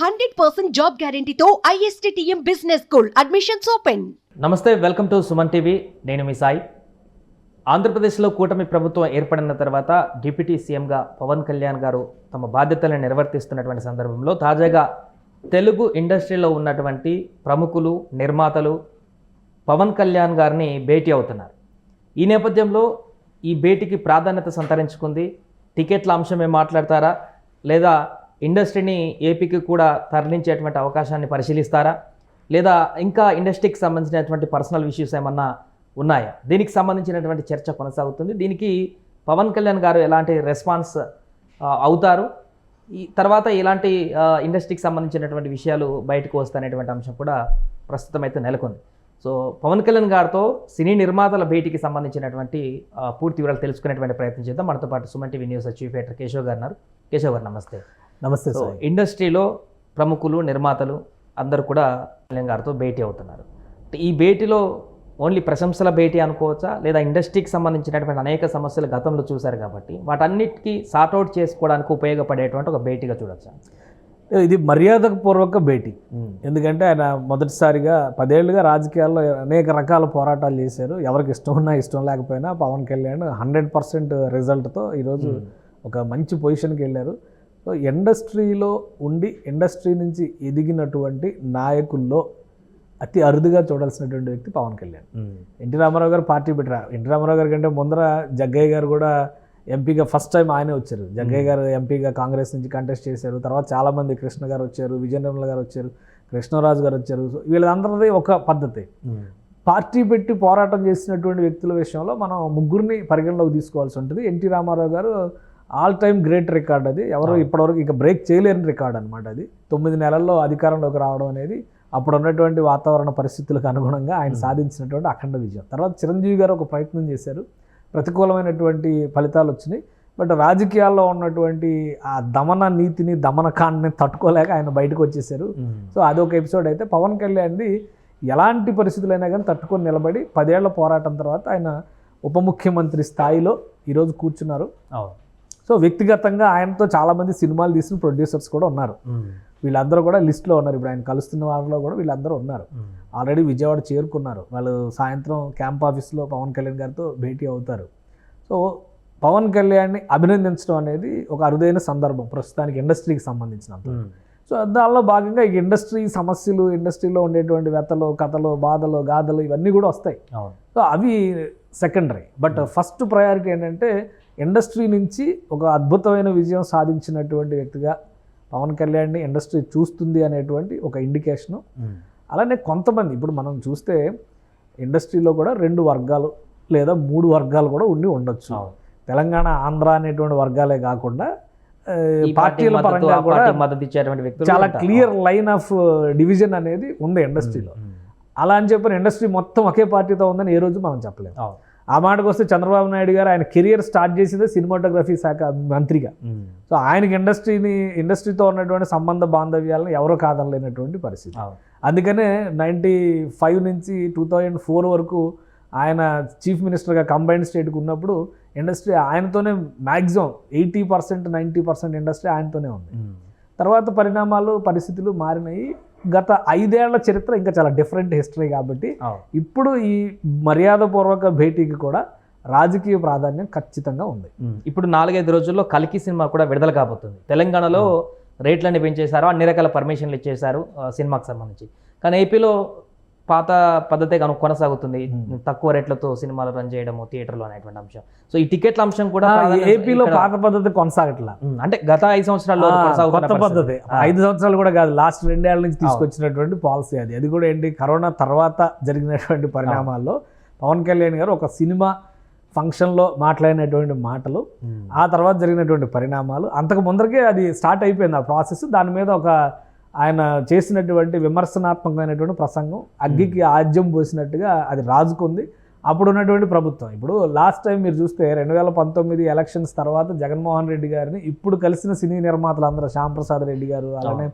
Hundred percent job గ్యారంటీతో ISTM business school admissions open. నమస్తే welcome to Suman TV. నేను మీ సాయి. ఆంధ్రప్రదేశ్లో కూటమి ప్రభుత్వం ఏర్పడిన తర్వాత డిప్యూటీ సీఎంగా పవన్ కళ్యాణ్ గారు తమ బాధ్యతలను నిర్వర్తిస్తున్నటువంటి సందర్భంలో తాజాగా తెలుగు ఇండస్ట్రీలో ఉన్నటువంటి ప్రముఖులు నిర్మాతలు పవన్ కళ్యాణ్ గారిని భేటీ అవుతున్నారు. ఈ నేపథ్యంలో ఈ భేటీకి ప్రాధాన్యత సంతరించుకుంది. టికెట్ల అంశమే మాట్లాడతారా? లేదా ఇండస్ట్రీని ఏపీకి కూడా తరలించేటువంటి అవకాశాన్ని పరిశీలిస్తారా? లేదా ఇంకా ఇండస్ట్రీకి సంబంధించినటువంటి పర్సనల్ ఇష్యూస్ ఏమన్నా ఉన్నాయా? దీనికి సంబంధించినటువంటి చర్చ కొనసాగుతుంది. దీనికి పవన్ కళ్యాణ్ గారు ఎలాంటి రెస్పాన్స్ అవుతారు? ఈ తర్వాత ఇలాంటి ఇండస్ట్రీకి సంబంధించినటువంటి విషయాలు బయటకు వస్తాయనేటువంటి అంశం కూడా ప్రస్తుతం అయితే నెలకొంది. సో పవన్ కళ్యాణ్ గారితో సినీ నిర్మాతల భేటీకి సంబంధించినటువంటి పూర్తి వివరాలు తెలుసుకునేటువంటి ప్రయత్నం చేద్దాం. మనతో పాటు Suman TV news chief editor Keshav గారు ఉన్నారు. కేశవ్ గారు నమస్తే. నమస్తే సో సార్ ఇండస్ట్రీలో ప్రముఖులు నిర్మాతలు అందరూ కూడా కళ్యాణ్ గారితో భేటీ అవుతున్నారు. ఈ భేటీలో ఓన్లీ ప్రశంసల భేటీ అనుకోవచ్చా? లేదా ఇండస్ట్రీకి సంబంధించినటువంటి అనేక సమస్యలు గతంలో చూశారు కాబట్టి వాటన్నిటికీ సార్ట్అవుట్ చేసుకోవడానికి ఉపయోగపడేటువంటి ఒక భేటీగా చూడొచ్చా? ఇది మర్యాదపూర్వక భేటీ. ఎందుకంటే ఆయన మొదటిసారిగా పదేళ్ళుగా రాజకీయాల్లో అనేక రకాల పోరాటాలు చేశారు. ఎవరికి ఇష్టం ఉన్నా ఇష్టం లేకపోయినా పవన్ కళ్యాణ్ హండ్రెడ్ పర్సెంట్ రిజల్ట్తో ఈరోజు ఒక మంచి పొజిషన్కి వెళ్ళారు. సో ఇండస్ట్రీలో ఉండి ఇండస్ట్రీ నుంచి ఎదిగినటువంటి నాయకుల్లో అతి అరుదుగా చూడాల్సినటువంటి వ్యక్తి పవన్ కళ్యాణ్. ఎన్టీ రామారావు గారు పార్టీ పెట్టారు. ఎన్టీ రామారావు గారి కంటే ముందర జగ్గయ్య గారు కూడా ఎంపీగా ఫస్ట్ టైం ఆయనే వచ్చారు. జగ్గయ్య గారు ఎంపీగా కాంగ్రెస్ నుంచి కంటెస్ట్ చేశారు. తర్వాత చాలామంది కృష్ణ గారు వచ్చారు విజయనిర్మల గారు వచ్చారు కృష్ణరాజు గారు వచ్చారు. వీళ్ళందరిది ఒక పద్ధతి. పార్టీ పెట్టి పోరాటం చేసినటువంటి వ్యక్తుల విషయంలో మనం ముగ్గురిని పరిగణలోకి తీసుకోవాల్సి ఉంటుంది. ఎన్టీ రామారావు గారు ఆల్ టైమ్ గ్రేట్ రికార్డ్ అది. ఎవరు ఇప్పటివరకు ఇక బ్రేక్ చేయలేని రికార్డ్ అనమాట అది. తొమ్మిది నెలల్లో అధికారంలోకి రావడం అనేది అప్పుడు ఉన్నటువంటి వాతావరణ పరిస్థితులకు అనుగుణంగా ఆయన సాధించినటువంటి అఖండ విజయం. తర్వాత చిరంజీవి గారు ఒక ప్రయత్నం చేశారు. ప్రతికూలమైనటువంటి ఫలితాలు వచ్చినాయి. బట్ రాజకీయాల్లో ఉన్నటువంటి ఆ దమన నీతిని దమనకాన్ని తట్టుకోలేక ఆయన బయటకు వచ్చేసారు సో అదొక ఎపిసోడ్ అయితే పవన్ కళ్యాణ్ది ఎలాంటి పరిస్థితులైనా కానీ తట్టుకొని నిలబడి పదేళ్ళ పోరాటం తర్వాత ఆయన ఉప ముఖ్యమంత్రి స్థాయిలో ఈరోజు కూర్చున్నారు. సో వ్యక్తిగతంగా ఆయనతో చాలామంది సినిమాలు తీసిన ప్రొడ్యూసర్స్ కూడా ఉన్నారు. వీళ్ళందరూ కూడా లిస్ట్లో ఉన్నారు. ఇప్పుడు ఆయన కలుస్తున్న వారిలో కూడా వీళ్ళందరూ ఉన్నారు. ఆల్రెడీ విజయవాడ చేరుకున్నారు. వాళ్ళు సాయంత్రం క్యాంప్ ఆఫీస్లో పవన్ కళ్యాణ్ గారితో భేటీ అవుతారు. సో పవన్ కళ్యాణ్ని అభినందించడం అనేది ఒక అరుదైన సందర్భం ప్రస్తుతానికి ఇండస్ట్రీకి సంబంధించినంత. సో దానిలో భాగంగా ఈ ఇండస్ట్రీ సమస్యలు ఇండస్ట్రీలో ఉండేటువంటి వ్యతలు కథలు బాధలు గాథలు ఇవన్నీ కూడా వస్తాయి. సో అవి సెకండరీ బట్ ఫస్ట్ ప్రయారిటీ ఏంటంటే ఇండస్ట్రీ నుంచి ఒక అద్భుతమైన విజయం సాధించినటువంటి వ్యక్తిగా పవన్ కళ్యాణ్ని ఇండస్ట్రీ చూస్తుంది అనేటువంటి ఒక ఇండికేషను అలానే కొంతమంది ఇప్పుడు మనం చూస్తే ఇండస్ట్రీలో కూడా రెండు వర్గాలు లేదా మూడు వర్గాలు కూడా ఉండి ఉండొచ్చు. తెలంగాణ ఆంధ్ర అనేటువంటి వర్గాలే కాకుండా పార్టీల పరంగా కూడా మద్దతు ఇచ్చేటువంటి వ్యక్తులు చాలా. క్లియర్ లైన్ ఆఫ్ డివిజన్ అనేది ఉంది ఇండస్ట్రీలో. అలా అని చెప్పిన ఇండస్ట్రీ మొత్తం ఒకే పార్టీతో ఉందని ఏ రోజు మనం చెప్పలేము ఆ మాటకు వస్తే చంద్రబాబు నాయుడు గారు ఆయన కెరియర్ స్టార్ట్ చేసిందే సినిమాటోగ్రఫీ శాఖ మంత్రిగా. సో ఆయనకి ఇండస్ట్రీని ఇండస్ట్రీతో ఉన్నటువంటి సంబంధ బాంధవ్యాలను ఎవరో కాదనలేనటువంటి పరిస్థితి. అందుకనే నైంటీ ఫైవ్ నుంచి టూ థౌజండ్ ఫోర్ వరకు ఆయన చీఫ్ మినిస్టర్గా కంబైన్డ్ స్టేట్కి ఉన్నప్పుడు ఇండస్ట్రీ ఆయనతోనే maximum eighty percent ninety percent industry ఆయనతోనే ఉంది. తర్వాత పరిణామాలు పరిస్థితులు మారినాయి. గత ఐదేళ్ళ చరిత్ర ఇంకా చాలా డిఫరెంట్ హిస్టరీ కాబట్టి ఇప్పుడు ఈ మర్యాదపూర్వక భేటీకి కూడా రాజకీయ ప్రాధాన్యం ఖచ్చితంగా ఉంది. ఇప్పుడు నాలుగైదు రోజుల్లో కల్కి సినిమా కూడా విడుదల కాబోతుంది. తెలంగాణలో రేట్లన్నీ పెంచేశారు అన్ని రకాల పర్మిషన్లు ఇచ్చేశారు సినిమాకి సంబంధించి. కానీ ఏపీలో పాత పద్ధతే కను కొనసాగుతుంది. తక్కువ రేట్లతో సినిమాలు రన్ చేయడము థియేటర్లో అనేటువంటి అంశం. సో ఈ టికెట్ల అంశం కూడా ఏపీలో పాత పద్ధతి కొనసాగట్లా. అంటే గత ఐదు సంవత్సరాల్లో కొత్త. పద్ధతి. ఐదు సంవత్సరాలు కూడా కాదు లాస్ట్ రెండేళ్ళ నుంచి తీసుకొచ్చినటువంటి పాలసీ అది. అది కూడా ఏంటి కరోనా తర్వాత జరిగినటువంటి పరిణామాల్లో పవన్ కళ్యాణ్ గారు ఒక సినిమా ఫంక్షన్లో మాట్లాడినటువంటి మాటలు. ఆ తర్వాత జరిగినటువంటి పరిణామాలు అంతకు ముందరకే అది స్టార్ట్ అయిపోయింది ఆ ప్రాసెస్. దాని మీద ఒక ఆయన చేసినటువంటి విమర్శనాత్మకమైనటువంటి ప్రసంగం అగ్గికి ఆజ్యం పోసినట్టుగా అది రాజుకుంది. అప్పుడు ఉన్నటువంటి ప్రభుత్వం ఇప్పుడు లాస్ట్ టైం మీరు చూస్తే రెండు వేల పంతొమ్మిది ఎలక్షన్స్ తర్వాత జగన్మోహన్ రెడ్డి గారిని ఇప్పుడు కలిసిన సినీ నిర్మాతలు అందరూ శ్యామ్ ప్రసాద్ రెడ్డి గారు అలానే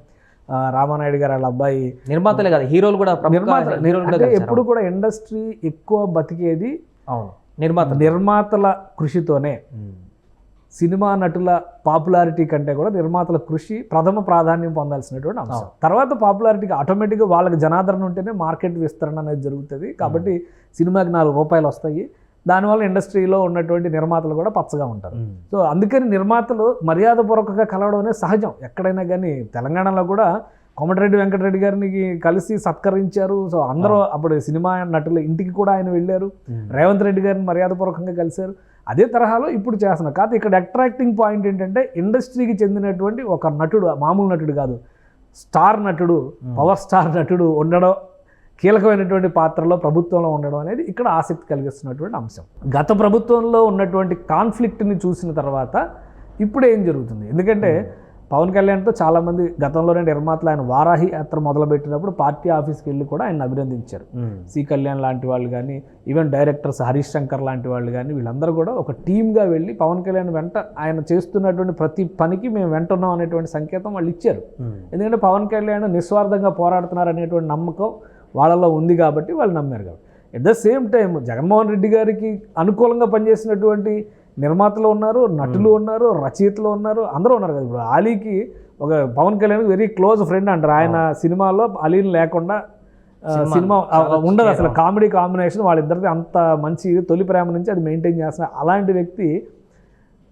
రామానాయుడు గారు వాళ్ళ అబ్బాయి. నిర్మాతలే కాదు హీరోలు కూడా ప్రముఖ నిర్మాత హీరోలు కూడా అంటే కలిశారు. ఎప్పుడు కూడా ఇండస్ట్రీ ఎక్కువ బతికేది అవును. నిర్మాత నిర్మాతల కృషితోనే. ఉమ్. సినిమా నటుల పాపులారిటీ కంటే కూడా నిర్మాతల కృషి ప్రథమ ప్రాధాన్యం పొందాల్సినటువంటి అంశం. తర్వాత పాపులారిటీకి ఆటోమేటిక్గా వాళ్ళకి జనాదరణ ఉంటేనే మార్కెట్ విస్తరణ అనేది జరుగుతుంది. కాబట్టి సినిమాకి నాలుగు రూపాయలు వస్తాయి. దానివల్ల ఇండస్ట్రీలో ఉన్నటువంటి నిర్మాతలు కూడా పచ్చగా ఉంటారు. సో అందుకని నిర్మాతలు మర్యాదపూర్వకంగా కలవడం అనేది సహజం. ఎక్కడైనా కానీ తెలంగాణలో కూడా కోమటిరెడ్డి వెంకటరెడ్డి గారిని కలిసి సత్కరించారు. సో అందరూ అప్పుడు సినిమా నటుల ఇంటికి కూడా ఆయన వెళ్ళారు. రేవంత్ రెడ్డి గారిని మర్యాదపూర్వకంగా కలిశారు. అదే తరహాలో ఇప్పుడు చేస్తున్నారు. కాకపోతే ఇక్కడ అట్రాక్టింగ్ పాయింట్ ఏంటంటే ఇండస్ట్రీకి చెందినటువంటి ఒక నటుడు మామూలు నటుడు కాదు స్టార్ నటుడు పవర్ స్టార్ నటుడు ఉండడం కీలకమైనటువంటి పాత్రలో ప్రభుత్వంలో ఉండడం అనేది ఇక్కడ ఆసక్తి కలిగిస్తున్నటువంటి అంశం. గత ప్రభుత్వంలో ఉన్నటువంటి కాన్ఫ్లిక్ట్ని చూసిన తర్వాత ఇప్పుడు ఏం జరుగుతుంది? ఎందుకంటే పవన్ కళ్యాణ్తో చాలామంది గతంలోనే నిర్మాతలు ఆయన వారాహి యాత్ర మొదలుపెట్టినప్పుడు పార్టీ ఆఫీస్కి వెళ్ళి కూడా ఆయన అభినందించారు. సి కళ్యాణ్ లాంటి వాళ్ళు కానీ ఈవెన్ డైరెక్టర్స్ హరీష్ శంకర్ లాంటి వాళ్ళు కానీ వీళ్ళందరూ కూడా ఒక టీమ్గా వెళ్ళి పవన్ కళ్యాణ్ వెంట ఆయన చేస్తున్నటువంటి ప్రతి పనికి మేము వెంట ఉన్నాం అనేటువంటి సంకేతం వాళ్ళు ఇచ్చారు. ఎందుకంటే పవన్ కళ్యాణ్ నిస్వార్థంగా పోరాడుతున్నారు అనేటువంటి నమ్మకం వాళ్ళలో ఉంది కాబట్టి వాళ్ళు నమ్మారు కాబట్టి. At the same time Jaganmohan Reddy గారికి అనుకూలంగా పనిచేసినటువంటి నిర్మాతలు ఉన్నారు నటులు ఉన్నారు రచయితలు ఉన్నారు అందరూ ఉన్నారు కదా. ఇప్పుడు ఆలీకి ఒక Pawan Kalyan very close friend అంటారు. ఆయన సినిమాలో అలీని లేకుండా సినిమా ఉండదు అసలు. కామెడీ కాంబినేషన్ వాళ్ళిద్దరిది అంత మంచి తొలి ప్రేమ నుంచి అది మెయింటైన్ చేస్తున్నారు. అలాంటి వ్యక్తి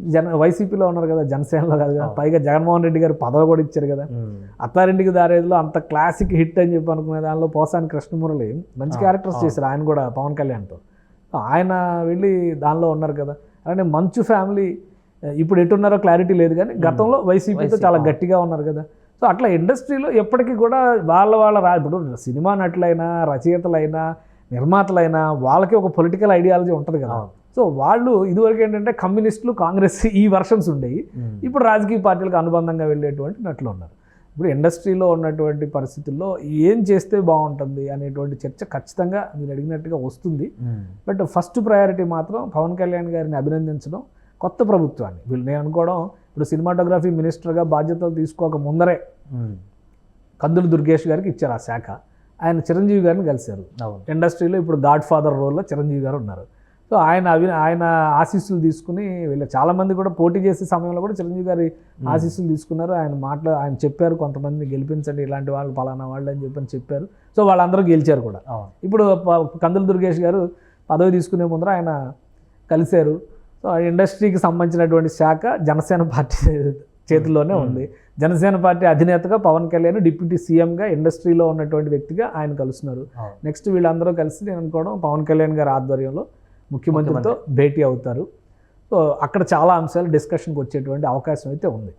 జన వైసీపీలో ఉన్నారు కదా జనసేనలో కాదు కదా. పైగా జగన్మోహన్ రెడ్డి గారు పదవి కూడా ఇచ్చారు కదా. అత్తారింటికి దారేదిలో అంత క్లాసిక్ హిట్ అని చెప్పి అనుకునే దానిలో పోసాని కృష్ణమురళి మంచి క్యారెక్టర్స్ చేశారు ఆయన కూడా పవన్ కళ్యాణ్తో. ఆయన వెళ్ళి దానిలో ఉన్నారు కదా. అలానే మంచు ఫ్యామిలీ ఇప్పుడు ఎట్టున్నారో క్లారిటీ లేదు కానీ గతంలో వైసీపీతో చాలా గట్టిగా ఉన్నారు కదా. సో అట్లా ఇండస్ట్రీలో ఎప్పటికీ కూడా వాళ్ళ వాళ్ళ రా ఇప్పుడు సినిమా నటులైనా రచయితలైనా నిర్మాతలైనా వాళ్ళకి ఒక పొలిటికల్ ఐడియాలజీ ఉంటుంది కదా. సో వాళ్ళు ఇదివరకు ఏంటంటే కమ్యూనిస్టులు కాంగ్రెస్ ఈ వర్షన్స్ ఉండేవి. ఇప్పుడు రాజకీయ పార్టీలకు అనుబంధంగా వెళ్ళేటువంటి నటులు ఉన్నారు. ఇప్పుడు ఇండస్ట్రీలో ఉన్నటువంటి పరిస్థితుల్లో ఏం చేస్తే బాగుంటుంది అనేటువంటి చర్చ ఖచ్చితంగా మీరు అడిగినట్టుగా వస్తుంది. బట్ ఫస్ట్ ప్రయారిటీ మాత్రం పవన్ కళ్యాణ్ గారిని అభినందించడం కొత్త ప్రభుత్వాన్ని. వీళ్ళు నేను అనుకోవడం ఇప్పుడు సినిమాటోగ్రఫీ మినిస్టర్గా బాధ్యతలు తీసుకోక ముందరే కందులు దుర్గేష్ గారికి ఇచ్చారు ఆ శాఖ. ఆయన చిరంజీవి గారిని కలిశారు. ఇండస్ట్రీలో ఇప్పుడు గాడ్ ఫాదర్ రోల్లో చిరంజీవి గారు ఉన్నారు. సో ఆయన అవి ఆయన ఆశీస్సులు తీసుకుని వీళ్ళు చాలామంది కూడా పోటీ చేసే సమయంలో కూడా చిరంజీవి గారి ఆశీస్సులు తీసుకున్నారు. ఆయన మాటలు ఆయన చెప్పారు కొంతమందిని గెలిపించండి ఇలాంటి వాళ్ళు పలానా వాళ్ళు అని చెప్పని చెప్పారు. సో వాళ్ళందరూ గెలిచారు కూడా. ఇప్పుడు కందుల దుర్గేష్ గారు పదవి తీసుకునే ముందర ఆయన కలిశారు. సో ఆ ఇండస్ట్రీకి సంబంధించినటువంటి శాఖ జనసేన పార్టీ చేతుల్లోనే ఉంది. జనసేన పార్టీ అధినేతగా పవన్ కళ్యాణ్ డిప్యూటీ సీఎంగా ఇండస్ట్రీలో ఉన్నటువంటి వ్యక్తిగా ఆయన కలుస్తున్నారు. నెక్స్ట్ వీళ్ళందరూ కలిసి నేను అనుకోవడం పవన్ కళ్యాణ్ గారి ఆధ్వర్యంలో ముఖ్యమంత్రితో భేటీ అవుతారు. సో అక్కడ చాలా అంశాలు డిస్కషన్కి వచ్చేటువంటి అవకాశం అయితే ఉంది.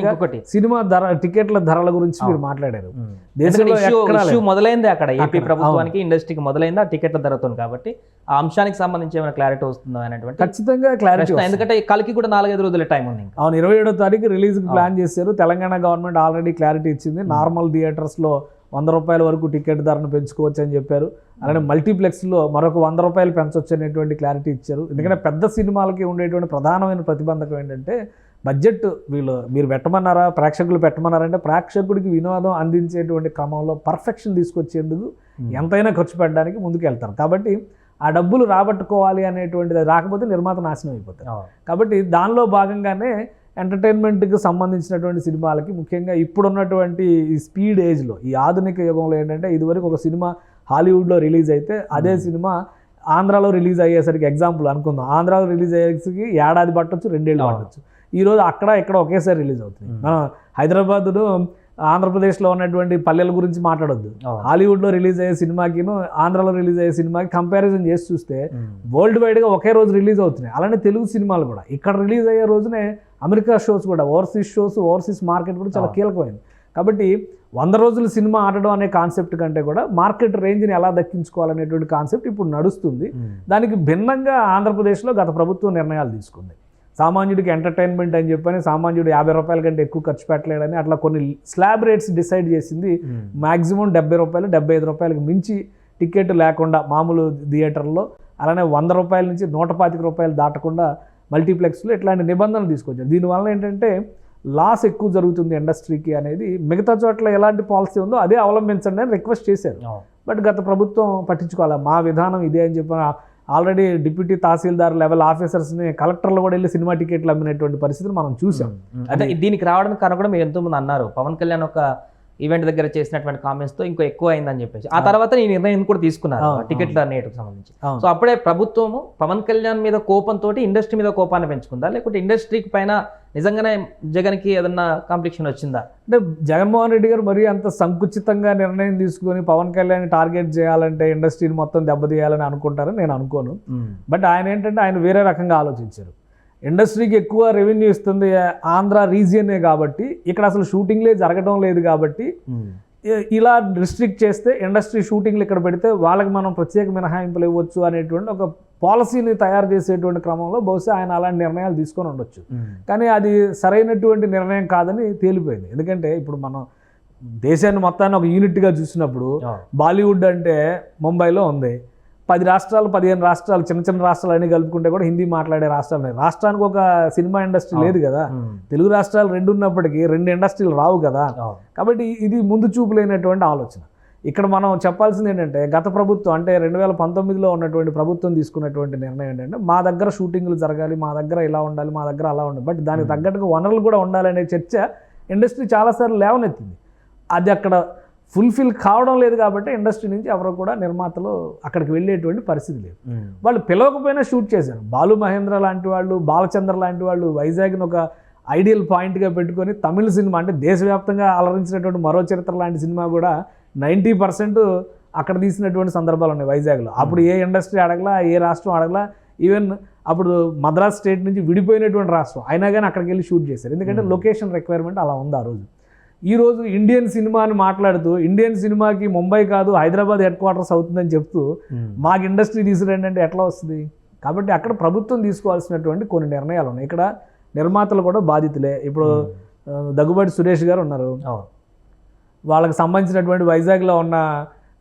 ఇంకొకటి. సినిమా ధర టికెట్ల ధరల గురించి మీరు మాట్లాడారు. దేశంలో. మొదలైంది అక్కడ. ఏపీ ప్రభుత్వానికి ఇండస్ట్రీకి మొదలైంది ఆ టికెట్ల ధరతో కాబట్టి ఆ అంశానికి సంబంధించి ఏమైనా క్లారిటీ వస్తుందో అనేటువంటి ఖచ్చితంగా క్లారిటీ ఎందుకంటే కలికి కూడా నాలుగైదు రోజుల టైం ఉంది అవును ఇరవై ఏడో తారీఖు రిలీజ్ ప్లాన్ చేశారు. తెలంగాణ గవర్నమెంట్ ఆల్రెడీ క్లారిటీ ఇచ్చింది. నార్మల్ థియేటర్స్లో వంద రూపాయల వరకు టికెట్ ధరను పెంచుకోవచ్చు అని చెప్పారు. అలానే మల్టీప్లెక్స్లో మరొక వంద రూపాయలు పెంచవచ్చు అనేటువంటి క్లారిటీ ఇచ్చారు. ఎందుకంటే పెద్ద సినిమాలకి ఉండేటువంటి ప్రధానమైన ప్రతిబంధకం ఏంటంటే బడ్జెట్ వీళ్ళు మీరు పెట్టమన్నారా ప్రేక్షకులు పెట్టమన్నారంటే ప్రేక్షకుడికి వినోదం అందించేటువంటి క్రమంలో పర్ఫెక్షన్ తీసుకొచ్చేందుకు ఎంతైనా ఖర్చు పెట్టడానికి ముందుకు వెళ్తారు కాబట్టి ఆ డబ్బులు రాబట్టుకోవాలి అనేటువంటిది రాకపోతే నిర్మాత నాశనం అయిపోతారు. అవును. కాబట్టి దానిలో భాగంగానే ఎంటర్టైన్మెంట్కి సంబంధించినటువంటి సినిమాలకి ముఖ్యంగా ఇప్పుడున్నటువంటి ఈ స్పీడ్ ఏజ్లో ఈ ఆధునిక యుగంలో ఏంటంటే ఇదివరకు ఒక సినిమా హాలీవుడ్లో రిలీజ్ అయితే అదే సినిమా ఆంధ్రాలో రిలీజ్ అయ్యేసరికి ఎగ్జాంపుల్ అనుకుందాం. ఆంధ్రాలో రిలీజ్ అయ్యేసరికి ఏడాది పట్టొచ్చు రెండేళ్ళు. పట్టొచ్చు. ఈ రోజు అక్కడ ఇక్కడ ఒకేసారి రిలీజ్ అవుతుంది మనం హైదరాబాద్ను ఆంధ్రప్రదేశ్లో ఉన్నటువంటి పల్లెల గురించి మాట్లాడొద్దు. హాలీవుడ్లో రిలీజ్ అయ్యే సినిమాకిను ఆంధ్రాలో రిలీజ్ అయ్యే సినిమాకి కంపారిజన్ చేసి చూస్తే. వరల్డ్ వైడ్గా ఒకే రోజు రిలీజ్ అవుతున్నాయి. అలానే తెలుగు సినిమాలు కూడా. ఇక్కడ రిలీజ్ అయ్యే రోజునే అమెరికా షోస్ కూడా ఓవర్సీస్ షోస్ ఓవర్సీస్ మార్కెట్ కూడా చాలా కీలకమైంది. కాబట్టి వంద రోజుల సినిమా ఆడడం అనే కాన్సెప్ట్ కంటే కూడా మార్కెట్ రేంజ్ని ఎలా దక్కించుకోవాలనేటువంటి కాన్సెప్ట్ ఇప్పుడు నడుస్తుంది. దానికి భిన్నంగా ఆంధ్రప్రదేశ్లో గత ప్రభుత్వం నిర్ణయాలు తీసుకుంది. సామాన్యుడికి ఎంటర్టైన్మెంట్ అని చెప్పని సామాన్యుడు యాభై రూపాయల కంటే ఎక్కువ ఖర్చు పెట్టలేడని అట్లా కొన్ని స్లాబ్ రేట్స్ డిసైడ్ చేసింది. మ్యాక్సిమం డెబ్బై రూపాయలు డెబ్బై ఐదు రూపాయలకి మించి టికెట్ లేకుండా మామూలు థియేటర్లో అలానే వంద రూపాయల నుంచి నూట పాతిక రూపాయలు దాటకుండా మల్టీప్లెక్స్లో ఇట్లాంటి నిబంధనలు తీసుకొచ్చారు. దీనివల్ల ఏంటంటే లాస్ ఎక్కువ జరుగుతుంది ఇండస్ట్రీకి అనేది. మిగతా చోట్ల ఎలాంటి పాలసీ ఉందో అదే అవలంబించండి అని రిక్వెస్ట్ చేశారు. బట్ గత ప్రభుత్వం పట్టించుకోవాలి? మా విధానం ఇదే అని చెప్పి ఆ- ఆల్రెడీ డిప్యూటీ తహసీల్దార్ లెవెల్ ఆఫీసర్స్ని కలెక్టర్లు కూడా వెళ్ళి సినిమా టికెట్లు అమ్మినటువంటి పరిస్థితిని మనం చూసాం అంటే దీనికి రావడానికి కారణం కూడా మీరు ఎంతో మంది అన్నారు. పవన్ కళ్యాణ్ ఒక ఈవెంట్ దగ్గర చేసినటువంటి కామెంట్స్తో ఇంకో ఎక్కువ అయిందని చెప్పేసి. ఆ తర్వాత ఈ నిర్ణయం కూడా తీసుకున్నారు. టికెట్ల రేటుకు సంబంధించి. సో అప్పుడే ప్రభుత్వము పవన్ కళ్యాణ్ మీద కోపంతో ఇండస్ట్రీ మీద కోపాన్ని పెంచుకుందా? లేకుంటే ఇండస్ట్రీకి పైన నిజంగానే జగన్కి ఏదన్నా కాంప్లికేషన్ వచ్చిందా? అంటే జగన్మోహన్ రెడ్డి గారు మరీ అంత సంకుచితంగా నిర్ణయం తీసుకొని పవన్ కళ్యాణ్ టార్గెట్ చేయాలంటే ఇండస్ట్రీని మొత్తం దెబ్బతీయాలని అనుకుంటారని నేను అనుకోను. బట్ ఆయన ఏంటంటే ఆయన వేరే రకంగా ఆలోచించారు. ఇండస్ట్రీకి ఎక్కువ రెవెన్యూ ఇస్తుంది ఆంధ్ర రీజియనే కాబట్టి ఇక్కడ అసలు షూటింగ్లే జరగడం లేదు కాబట్టి ఇ- ఇలా రిస్ట్రిక్ట్ చేస్తే ఇండస్ట్రీ షూటింగ్లు ఇక్కడ పెడితే వాళ్ళకి మనం ప్రత్యేక మినహాయింపులు ఇవ్వచ్చు అనేటువంటి ఒక పాలసీని తయారు చేసేటువంటి క్రమంలో బహుశా ఆయన అలాంటి నిర్ణయాలు తీసుకొని ఉండొచ్చు. కానీ అది సరైనటువంటి నిర్ణయం కాదని తేలిపోయింది. ఎందుకంటే ఇప్పుడు మనం దేశాన్ని మొత్తాన్ని ఒక యూనిట్గా చూసినప్పుడు బాలీవుడ్ అంటే ముంబైలో ఉంది. పది రాష్ట్రాలు పదిహేను రాష్ట్రాలు చిన్న చిన్న రాష్ట్రాలు అన్ని కలుపుకుంటే కూడా హిందీ మాట్లాడే రాష్ట్రాలు ఉన్నాయి రాష్ట్రానికి ఒక సినిమా ఇండస్ట్రీ లేదు కదా. తెలుగు రాష్ట్రాలు రెండు ఉన్నప్పటికీ రెండు ఇండస్ట్రీలు రావు కదా. కాబట్టి ఇది ముందు చూపు లేనటువంటి ఆలోచన. ఇక్కడ మనం చెప్పాల్సింది ఏంటంటే గత ప్రభుత్వం అంటే రెండు వేల పంతొమ్మిదిలో ఉన్నటువంటి ప్రభుత్వం తీసుకున్నటువంటి నిర్ణయం ఏంటంటే మా దగ్గర షూటింగ్లు జరగాలి మా దగ్గర ఇలా ఉండాలి మా దగ్గర అలా ఉండాలి. బట్ దానికి తగ్గట్టుగా వనరులు కూడా ఉండాలనే చర్చ ఇండస్ట్రీ చాలాసార్లు లేవనెత్తింది. అది అక్కడ ఫుల్ఫిల్ కావడం లేదు కాబట్టి ఇండస్ట్రీ నుంచి ఎవరు కూడా నిర్మాతలు అక్కడికి వెళ్ళేటువంటి పరిస్థితి లేదు. వాళ్ళు పిలవకపోయినా షూట్ చేశారు. బాలు మహేంద్ర లాంటి వాళ్ళు బాలచంద్ర లాంటి వాళ్ళు వైజాగ్ని ఒక ఐడియల్ పాయింట్గా పెట్టుకొని తమిళ సినిమా అంటే దేశవ్యాప్తంగా అలరించినటువంటి మరో చరిత్ర లాంటి సినిమా కూడా నైంటీ పర్సెంట్ అక్కడ తీసినటువంటి సందర్భాలు ఉన్నాయి వైజాగ్లో. అప్పుడు ఏ ఇండస్ట్రీ అడగలా ఏ రాష్ట్రం అడగలా ఈవెన్ అప్పుడు మద్రాస్ స్టేట్ నుంచి విడిపోయినటువంటి రాష్ట్రం. అయినా కానీ అక్కడికి వెళ్ళి షూట్ చేశారు. ఎందుకంటే లొకేషన్ రిక్వైర్మెంట్ అలా ఉంది ఆ రోజు. ఈ రోజు ఇండియన్ సినిమా అని మాట్లాడుతూ ఇండియన్ సినిమాకి ముంబై కాదు హైదరాబాద్ హెడ్ క్వార్టర్స్ అవుతుందని చెప్తూ మాకు ఇండస్ట్రీ తీసుకురండి అంటే ఎట్లా వస్తుంది? కాబట్టి అక్కడ ప్రభుత్వం తీసుకోవాల్సినటువంటి కొన్ని నిర్ణయాలు ఉన్నాయి. ఇక్కడ నిర్మాతలు కూడా బాధితులే. ఇప్పుడు దగ్గుబాటి సురేష్ గారు ఉన్నారు. వాళ్ళకి సంబంధించినటువంటి వైజాగ్లో ఉన్న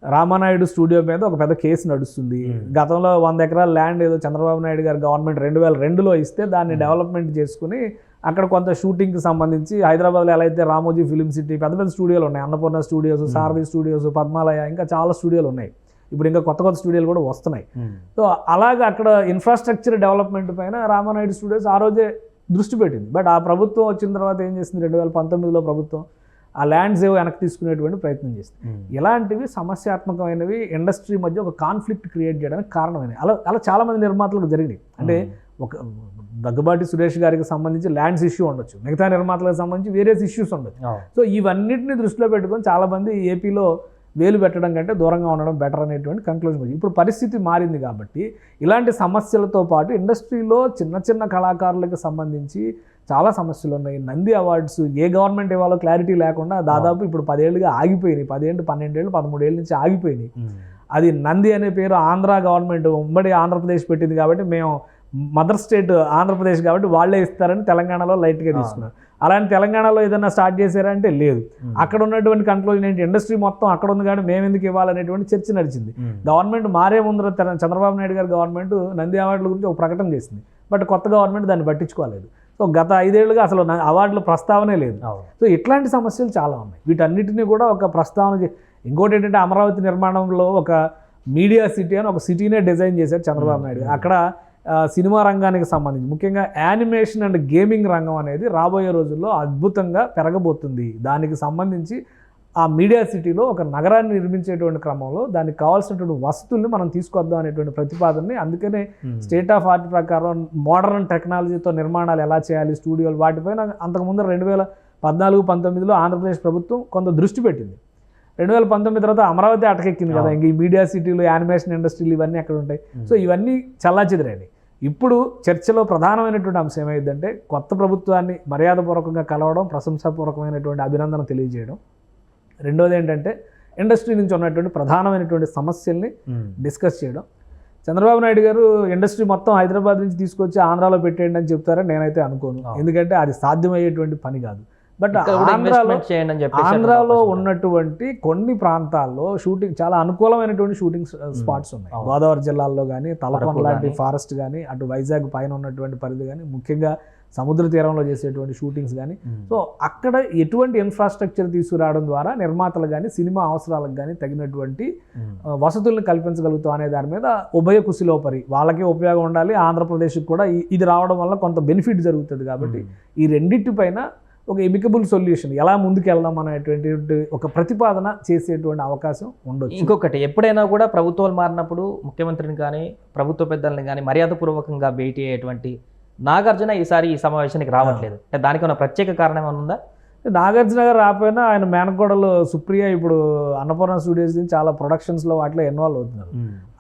రామానాయుడు స్టూడియో మీద ఒక పెద్ద కేసు నడుస్తుంది. గతంలో వంద ఎకరాల ల్యాండ్ ఏదో చంద్రబాబు నాయుడు గారు గవర్నమెంట్ రెండు వేల రెండులో ఇస్తే దాన్ని డెవలప్మెంట్ చేసుకుని అక్కడ కొంత షూటింగ్కి సంబంధించి హైదరాబాద్లో ఎలా అయితే రామోజీ ఫిలిం సిటీ పెద్ద పెద్ద స్టూడియోలు ఉన్నాయి. అన్నపూర్ణ స్టూడియోస్ సారథి స్టూడియోస్ పద్మాలయ ఇంకా చాలా స్టూడియోలు ఉన్నాయి. ఇప్పుడు ఇంకా కొత్త కొత్త స్టూడియోలు కూడా వస్తున్నాయి. సో అలాగే అక్కడ ఇన్ఫ్రాస్ట్రక్చర్ డెవలప్మెంట్ పైన రామానాయుడు స్టూడియోస్ ఆ రోజే దృష్టి పెట్టింది. బట్ ఆ ప్రభుత్వం వచ్చిన తర్వాత ఏం చేసింది? రెండు వేల పంతొమ్మిదిలో ప్రభుత్వం ఆ ల్యాండ్స్ ఏవో వెనక్కి తీసుకునేటువంటి ప్రయత్నం చేసింది. ఇలాంటివి సమస్యాత్మకమైనవి ఇండస్ట్రీ మధ్య ఒక కాన్ఫ్లిక్ట్ క్రియేట్ చేయడానికి కారణమైనవి. అలా అలా చాలామంది నిర్మాతలకు జరిగినాయి. అంటే ఒక దగ్గుబాటి సురేష్ గారికి సంబంధించి ల్యాండ్స్ ఇష్యూ ఉండొచ్చు. మిగతా నిర్మాతలకు సంబంధించి వేరే ఇష్యూస్ ఉండొచ్చు. సో ఇవన్నిటిని దృష్టిలో పెట్టుకొని చాలామంది ఏపీలో వేలు పెట్టడం కంటే దూరంగా ఉండడం బెటర్ అనేటువంటి కంక్లూజన్ వచ్చింది ఇప్పుడు పరిస్థితి మారింది కాబట్టి ఇలాంటి సమస్యలతో పాటు ఇండస్ట్రీలో చిన్న చిన్న కళాకారులకు సంబంధించి చాలా సమస్యలు ఉన్నాయి. నంది అవార్డ్స్ ఏ గవర్నమెంట్ ఇవ్వాలో క్లారిటీ లేకుండా దాదాపు ఇప్పుడు పదేళ్ళుగా ఆగిపోయినాయి. పదేళ్ళు పన్నెండేళ్ళు పదమూడేళ్ళ నుంచి ఆగిపోయినాయి. అది నంది అనే పేరు ఆంధ్ర గవర్నమెంట్ ఉమ్మడి ఆంధ్రప్రదేశ్ పెట్టింది కాబట్టి మేము మదర్ స్టేట్ ఆంధ్రప్రదేశ్ కాబట్టి వాళ్ళే ఇస్తారని తెలంగాణలో లైట్గా తీసుకున్నారు అలాంటి తెలంగాణలో ఏదైనా స్టార్ట్ చేశారంటే లేదు. అక్కడ ఉన్నటువంటి కంట్రోల్ ఏంటి? ఇండస్ట్రీ మొత్తం అక్కడ ఉంది కానీ మేము ఎందుకు ఇవ్వాలనేటువంటి చర్చ నడిచింది. గవర్నమెంట్ మారే ముందర చంద్రబాబు నాయుడు గారి గవర్నమెంట్ నంది అవార్డుల గురించి ఒక ప్రకటన చేసింది. బట్ కొత్త గవర్నమెంట్ దాన్ని పట్టించుకోలేదు. సో గత ఐదేళ్ళుగా అసలు అవార్డుల ప్రస్తావనే లేదు. సో ఇట్లాంటి సమస్యలు చాలా ఉన్నాయి. వీటన్నిటిని కూడా ఒక ప్రస్తావన ఇంకోటి ఏంటంటే అమరావతి నిర్మాణంలో ఒక మీడియా సిటీ అని ఒక సిటీనే డిజైన్ చేశారు చంద్రబాబు నాయుడు. అక్కడ సినిమా రంగానికి సంబంధించి. ముఖ్యంగా యానిమేషన్ అండ్ గేమింగ్ రంగం అనేది రాబోయే రోజుల్లో అద్భుతంగా పెరగబోతుంది. దానికి సంబంధించి ఆ మీడియా సిటీలో ఒక నగరాన్ని నిర్మించేటువంటి క్రమంలో దానికి కావాల్సినటువంటి వసతుల్ని మనం తీసుకొద్దాం అనేటువంటి ప్రతిపాదనని అందుకనే స్టేట్ ఆఫ్ ఆర్ట్ ప్రకారం మోడర్న్ టెక్నాలజీతో నిర్మాణాలు ఎలా చేయాలి స్టూడియోలు వాటిపైన అంతకుముందు రెండు వేల పద్నాలుగు పంతొమ్మిదిలో ఆంధ్రప్రదేశ్ ప్రభుత్వం కొంత దృష్టి పెట్టింది. రెండు వేల పంతొమ్మిది తర్వాత అమరావతి అటకెక్కింది కదా ఇంక ఈ మీడియా సిటీలు యానిమేషన్ ఇండస్ట్రీలు ఇవన్నీ అక్కడ ఉంటాయి? సో ఇవన్నీ చల్లాచెదిరాయి. ఇప్పుడు చర్చలో ప్రధానమైనటువంటి అంశం ఏమైందంటే కొత్త ప్రభుత్వాన్ని మర్యాదపూర్వకంగా కలవడం ప్రశంసాపూర్వకమైనటువంటి అభినందన తెలియజేయడం. రెండోది ఏంటంటే ఇండస్ట్రీ నుంచి ఉన్నటువంటి ప్రధానమైనటువంటి సమస్యల్ని డిస్కస్ చేయడం. చంద్రబాబు నాయుడు గారు ఇండస్ట్రీ మొత్తం హైదరాబాద్ నుంచి తీసుకొచ్చి ఆంధ్రాలో పెట్టేయండి అని చెప్తారని నేనైతే అనుకోను. ఎందుకంటే అది సాధ్యమయ్యేటువంటి పని కాదు. బట్ ఆంధ్రాలో ఇన్వెస్ట్మెంట్ చేయండి అని చెప్పేసి ఆంధ్రాలో. ఉన్నటువంటి కొన్ని ప్రాంతాల్లో షూటింగ్ చాలా అనుకూలమైనటువంటి షూటింగ్ స్పాట్స్ ఉన్నాయి అవును. గోదావరి జిల్లాల్లో కానీ అరకు లాంటి. ఫారెస్ట్ కానీ అటు వైజాగ్ పైన ఉన్నటువంటి పరిధి కానీ ముఖ్యంగా సముద్ర తీరంలో చేసేటువంటి షూటింగ్స్ కానీ సో అక్కడ ఎటువంటి ఇన్ఫ్రాస్ట్రక్చర్ తీసుకురావడం ద్వారా నిర్మాతలు కానీ సినిమా అవసరాలకు కానీ తగినటువంటి ఆ, వసతులను కల్పించగలుగుతాం అనే దాని మీద ఉభయ కుశలోపరి వాళ్ళకి ఉపయోగం ఉండాలి ఆంధ్రప్రదేశ్కి కూడా ఇది రావడం వల్ల కొంత బెనిఫిట్ జరుగుతుంది కాబట్టి ఈ రెండింటి పైన ఒక ఎమికబుల్ సొల్యూషన్ ఎలా ముందుకు వెళ్దాం అనేటువంటి ఒక ప్రతిపాదన చేసేటువంటి అవకాశం ఉండొచ్చు. ఇంకొకటి ఎప్పుడైనా కూడా ప్రభుత్వాలు మారినప్పుడు ముఖ్యమంత్రిని కానీ ప్రభుత్వ పెద్దల్ని కానీ మర్యాదపూర్వకంగా భేటీ అయ్యేటువంటి నాగార్జున ఈసారి ఈ సమావేశానికి రావట్లేదు. అంటే దానికి ఉన్న ప్రత్యేక కారణం ఏమైనా ఉందా? నాగార్జున గారు రాకపోయినా ఆయన మేనకోడలు సుప్రియ ఇప్పుడు అన్నపూర్ణ స్టూడియోస్ నుంచి చాలా ప్రొడక్షన్స్లో వాటిలో ఇన్వాల్వ్ అవుతున్నారు.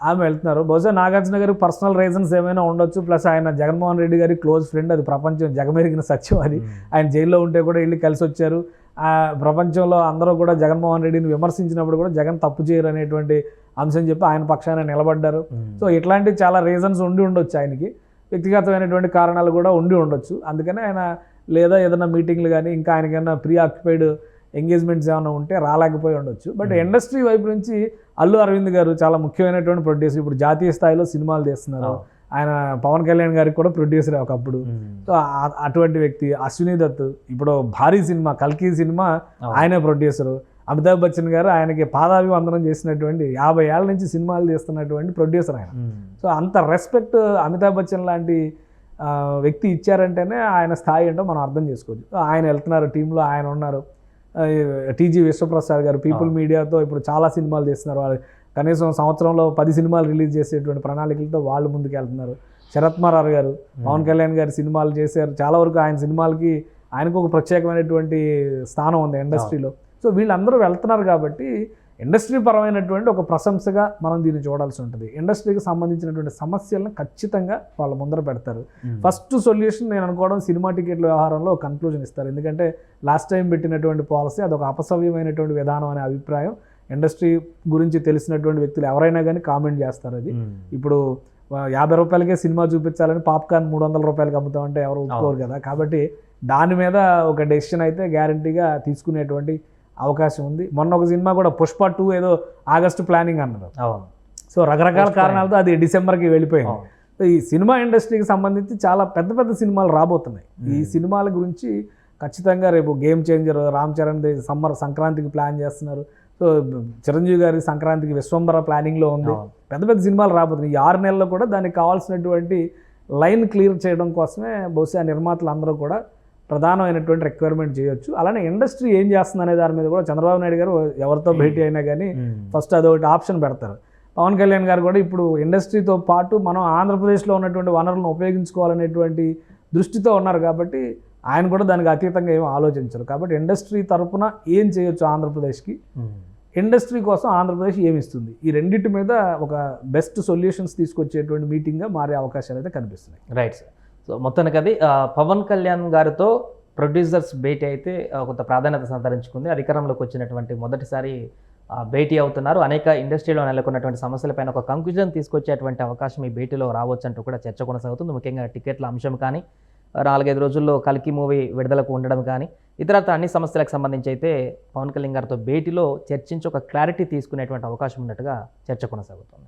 ఆమె వెళ్తున్నారు. బహుశా నాగార్జున గారికి పర్సనల్ రీజన్స్ ఏమైనా ఉండొచ్చు. ప్లస్ ఆయన జగన్మోహన్ రెడ్డి గారి క్లోజ్ ఫ్రెండ్ అది. ప్రపంచం జగమెరిగిన సత్యం అది. ఆయన జైల్లో ఉంటే కూడా వెళ్ళి కలిసి వచ్చారు. ఆ ప్రపంచంలో అందరూ కూడా జగన్మోహన్ రెడ్డిని విమర్శించినప్పుడు కూడా జగన్ తప్పు చేయరు అనేటువంటి అంశం చెప్పి ఆయన పక్షాన నిలబడ్డారు. సో ఇట్లాంటి చాలా రీజన్స్ ఉండి ఉండొచ్చు ఆయనకి. వ్యక్తిగతమైనటువంటి కారణాలు కూడా ఉండి ఉండొచ్చు. అందుకని ఆయన లేదా ఏదైనా మీటింగ్లు కానీ ఇంకా ఆయనకైనా ప్రీ ఆక్యుపైడ్ ఎంగేజ్మెంట్స్ ఏమైనా ఉంటే రాలేకపోయి ఉండొచ్చు. But Hmm. ఇండస్ట్రీ వైపు నుంచి అల్లు అరవింద్ గారు చాలా ముఖ్యమైనటువంటి ప్రొడ్యూసర్ ఇప్పుడు జాతీయ స్థాయిలో సినిమాలు తీస్తున్నారు. ఆయన పవన్ కళ్యాణ్ గారికి కూడా ప్రొడ్యూసర్ ఒకప్పుడు. సో ఆ- అటువంటి వ్యక్తి అశ్విని దత్ ఇప్పుడు భారీ సినిమా కల్కి సినిమా ఆయనే ప్రొడ్యూసరు అమితాబ్ బచ్చన్ గారు ఆయనకి పాదాభివందనం చేసినటువంటి యాభై ఏళ్ళ నుంచి సినిమాలు తీస్తున్నటువంటి ప్రొడ్యూసర్ ఆయన. సో అంత రెస్పెక్ట్ అమితాబ్ బచ్చన్ లాంటి వ్యక్తి ఇచ్చారంటేనే ఆయన స్థాయి ఏంటో మనం అర్థం చేసుకోవచ్చు. ఆయన వెళ్తున్నారు టీంలో ఆయన ఉన్నారు. టీజీ విశ్వప్రసాద్ గారు పీపుల్. మీడియాతో ఇప్పుడు చాలా సినిమాలు తీస్తున్నారు వాళ్ళు కనీసం సంవత్సరంలో పది సినిమాలు రిలీజ్ చేసేటువంటి ప్రణాళికలతో వాళ్ళు ముందుకు వెళ్తున్నారు. శరత్ మరార్ గారు పవన్ కళ్యాణ్ గారి సినిమాలు చేశారు. చాలా వరకు ఆయన సినిమాలకి ఆయనకు ఒక ప్రత్యేకమైనటువంటి స్థానం ఉంది ఇండస్ట్రీలో. సో వీళ్ళందరూ వెళ్తున్నారు కాబట్టి ఇండస్ట్రీ పరమైనటువంటి ఒక ప్రశంసగా మనం దీన్ని చూడాల్సి ఉంటుంది. ఇండస్ట్రీకి సంబంధించినటువంటి సమస్యలను ఖచ్చితంగా వాళ్ళ ముందర పెడతారు. ఫస్ట్ సొల్యూషన్ నేను అనుకోవడం సినిమా టికెట్ల వ్యవహారంలో కన్క్లూజన్ ఇస్తారు. ఎందుకంటే లాస్ట్ టైం పెట్టినటువంటి పాలసీ అదొక అపసవ్యమైనటువంటి విధానం అనే అభిప్రాయం ఇండస్ట్రీ గురించి తెలిసినటువంటి వ్యక్తులు ఎవరైనా కానీ కామెంట్ చేస్తారు అది. ఇప్పుడు యాభై రూపాయలకే సినిమా చూపించాలని పాప్కార్న్ మూడు వందల రూపాయలకి అమ్ముతామంటే ఎవరు ఒప్పుకోరు కదా. కాబట్టి దాని మీద ఒక డెసిషన్ అయితే గ్యారంటీగా తీసుకునేటువంటి అవకాశం ఉంది మొన్న ఒక సినిమా కూడా పుష్ప టూ ఏదో ఆగస్టు ప్లానింగ్ అన్నారు అవును సో రకరకాల. కారణాలతో అది డిసెంబర్కి వెళ్ళిపోయింది. సో ఈ సినిమా ఇండస్ట్రీకి సంబంధించి చాలా పెద్ద పెద్ద సినిమాలు రాబోతున్నాయి ఈ. సినిమాల గురించి ఖచ్చితంగా రేపు game changer Ram Charan summer సంక్రాంతికి ప్లాన్ చేస్తున్నారు సో చిరంజీవి గారి సంక్రాంతికి విశ్వంబర ప్లానింగ్లో ఉంది. పెద్ద పెద్ద సినిమాలు రాబోతున్నాయి ఈ ఆరు నెలల్లో కూడా దానికి కావాల్సినటువంటి లైన్ క్లియర్ చేయడం కోసమే బహుశా నిర్మాతలు అందరూ కూడా ప్రధానమైనటువంటి రిక్వైర్మెంట్ చేయొచ్చు. అలానే ఇండస్ట్రీ ఏం చేస్తుంది అనే దాని మీద కూడా చంద్రబాబు నాయుడు గారు ఎవరితో భేటీ అయినా కానీ ఫస్ట్ అదొకటి ఆప్షన్ పెడతారు. పవన్ కళ్యాణ్ గారు కూడా ఇప్పుడు ఇండస్ట్రీతో పాటు మనం ఆంధ్రప్రదేశ్లో ఉన్నటువంటి వనరులను ఉపయోగించుకోవాలనేటువంటి దృష్టితో ఉన్నారు కాబట్టి ఆయన కూడా దానికి అతీతంగా ఏం ఆలోచించరు. కాబట్టి ఇండస్ట్రీ తరపున ఏం చేయొచ్చు ఆంధ్రప్రదేశ్కి? ఇండస్ట్రీ కోసం ఆంధ్రప్రదేశ్ ఏమి ఇస్తుంది ఈ రెండింటి మీద ఒక బెస్ట్ సొల్యూషన్స్ తీసుకొచ్చేటువంటి మీటింగ్గా మారే అవకాశాలు అయితే కనిపిస్తున్నాయి. రైట్ సార్ సో మొత్తానికి అది పవన్ కళ్యాణ్ గారితో ప్రొడ్యూసర్స్ భేటీ అయితే కొంత ప్రాధాన్యత సంతరించుకుంది. అధికారంలోకి వచ్చినటువంటి మొదటిసారి భేటీ అవుతున్నారు. అనేక ఇండస్ట్రీలో నెలకొన్నటువంటి సమస్యలపైన ఒక కంక్లూజన్ తీసుకొచ్చేటువంటి అవకాశం ఈ భేటీలో రావచ్చు అంటూ కూడా చర్చ కొనసాగుతుంది. ముఖ్యంగా టికెట్ల అంశం కానీ నాలుగైదు రోజుల్లో కల్కి మూవీ విడుదలకు ఉండడం కానీ ఇతరత్ర అన్ని సమస్యలకు సంబంధించి అయితే పవన్ కళ్యాణ్ గారితో భేటీలో చర్చించి ఒక క్లారిటీ తీసుకునేటువంటి అవకాశం ఉన్నట్టుగా చర్చ కొనసాగుతుంది.